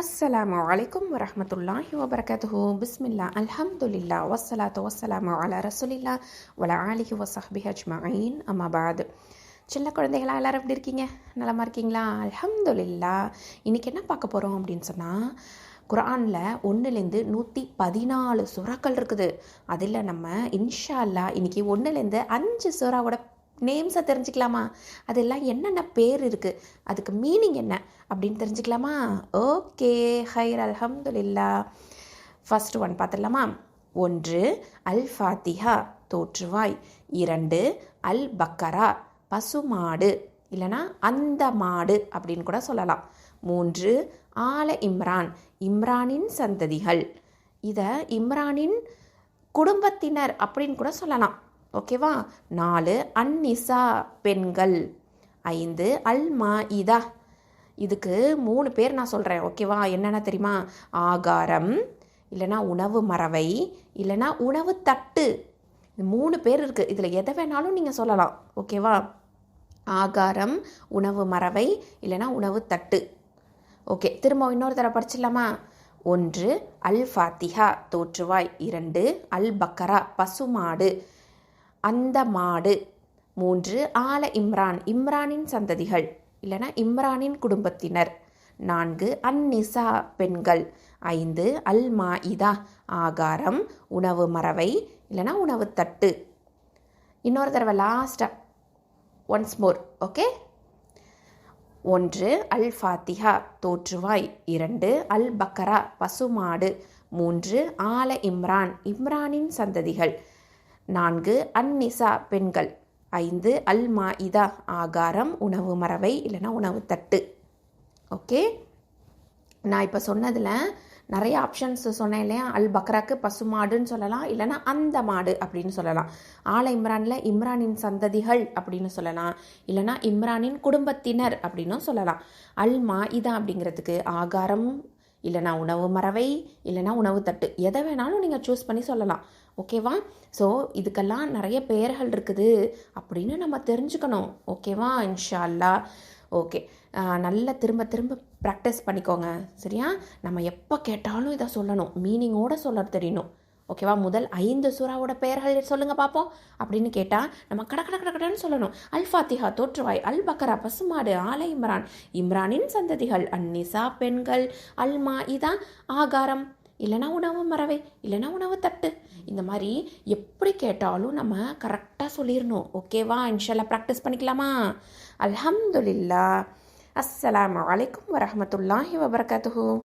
அஸ்ஸலாமு அலைக்கும் வரஹமத்துல்லாஹி வபரகாத்துஹு. பிஸ்மில்லா அல்ஹம்துலில்லா வஸ்ஸலாத்து வஸ்ஸலாமு அலா ரசூலில்லா வல ஆலிஹி வசஹ்பிஹி அஜ்மஈன். அம்மா பாத். சின்ன குழந்தைகளா எல்லாரும் எப்படி இருக்கீங்க? நலமாக இருக்கீங்களா? அல்ஹம்துலில்லா. இன்றைக்கி என்ன பார்க்க போகிறோம் அப்படின்னு சொன்னால் குரானில் ஒன்றுலேருந்து நூற்றி பதினாலு சுறாக்கள் இருக்குது. அதில் நம்ம இன்ஷா அல்லா இன்றைக்கி ஒன்றுலேருந்து அஞ்சு சுறாவோட நேம்ஸை தெரிஞ்சுக்கலாமா? அதெல்லாம் என்னென்ன பேர் இருக்குது அதுக்கு மீனிங் என்ன? அப்படின்னு தெரிஞ்சுக்கலாமா? ஓகே ஹைர் அல்ஹம்துலில்லா. ஃபர்ஸ்ட் ஒன் பார்த்துடலாமா? ஒன்று அல் ஃபாத்திஹா தோற்றுவாய். இரண்டு அல் பக்கரா பசுமாடு. இல்லைனா அந்த மாடு அப்படின்னு கூட சொல்லலாம். மூன்று ஆல இம்ரான் இம்ரானின் சந்ததிகள். இதை இம்ரானின் குடும்பத்தினர் அப்படின்னு கூட சொல்லலாம். ஓகேவா நாலு அன்னிசா பெண்கள். ஐந்து அல் மா இதா இதுக்கு மூணு பேர் நான் சொல்கிறேன் ஓகேவா என்னென்ன தெரியுமா? ஆகாரம் இல்லைனா உணவு மறவை இல்லைனா உணவு தட்டு. மூணு பேர் இருக்குது இதில் எதை வேணாலும் நீங்கள் சொல்லலாம். ஓகேவா ஆகாரம் உணவு மறவை இல்லைனா உணவு தட்டு. ஓகே திரும்ப இன்னொரு தடவை படிச்சிடலாமா? ஒன்று அல் ஃபாத்திஹா தோற்றுவாய். இரண்டு அல் பக்கரா பசுமாடு. அந்த மாடு. மூன்று ஆல இம்ரான். இம்ரானின் சந்ததிகள். இல்லைனா இம்ரானின் குடும்பத்தினர். நான்கு அந்நிசா பெண்கள். ஐந்து அல் மா இதா ஆகாரம் உணவு மறவை இல்லைனா உணவு தட்டு. இன்னொரு தடவை லாஸ்ட்டாக ஒன்ஸ் மோர் ஓகே ஒன்று அல் ஃபாத்திஹா தோற்றுவாய். இரண்டு அல் பக்கரா பசுமாடு. மூன்று ஆல இம்ரான். இம்ரானின் சந்ததிகள். நான்கு அந்நிசா பெண்கள். ஐந்து அல் மா இதா ஆகாரம் உணவு மறவை இல்லைனா உணவு தட்டு. ஓகே? நான் இப்போ சொன்னதில் நிறைய ஆப்ஷன்ஸ் சொன்னேன் இல்லையா? அல் பக்ராக்கு பசுமாடுன்னு சொல்லலாம் இல்லைனா அந்த மாடு அப்படின்னு சொல்லலாம். ஆல இம்ரானில் இம்ரானின் சந்ததிகள் அப்படின்னு சொல்லலாம் இல்லைனா இம்ரானின் குடும்பத்தினர் அப்படின்னும் சொல்லலாம். அல் மா இதா அப்படிங்கிறதுக்கு ஆகாரம் இல்லைனா உணவு மறவை இல்லைனா உணவு தட்டு. எதை வேணாலும் நீங்கள் சூஸ் பண்ணி சொல்லலாம். ஓகேவா? ஸோ இதுக்கெல்லாம் நிறைய பெயர்கள் இருக்குது அப்படின்னு நம்ம தெரிஞ்சுக்கணும். ஓகேவா? இன்ஷால்லா. ஓகே. நல்ல திரும்ப திரும்ப ப்ராக்டிஸ் பண்ணிக்கோங்க. சரியா? நம்ம எப்போ கேட்டாலும் இதை சொல்லணும். மீனிங்கோட சொல்ல தெரியணும். ஓகேவா? முதல் ஐந்து சூறாவோட பெயர்கள் சொல்லுங்கள் பார்ப்போம் அப்படின்னு கேட்டால் நம்ம கட கட கடன்னு சொல்லணும். அல் ஃபாத்திஹா தோற்றுவாய் அல் பக்கரா பசுமாடு ஆலை இம்ரான். இம்ரானின் சந்ததிகள் அந்நிசா பெண்கள் அல்மா இதான் இதா ஆகாரம். இல்லைனா உணவு மறவை இல்லைனா உணவு தட்டு. இந்த மாதிரி எப்படி கேட்டாலும் நம்ம கரெக்டாக சொல்லிடணும் ஓகேவா இன்ஷால்லா ப்ராக்டிஸ் பண்ணிக்கலாமா? அல்ஹம்துலில்லா அஸ்ஸலாம் அலைக்கும் வரமத்துல்லாஹி வபரகாத்துஹூ.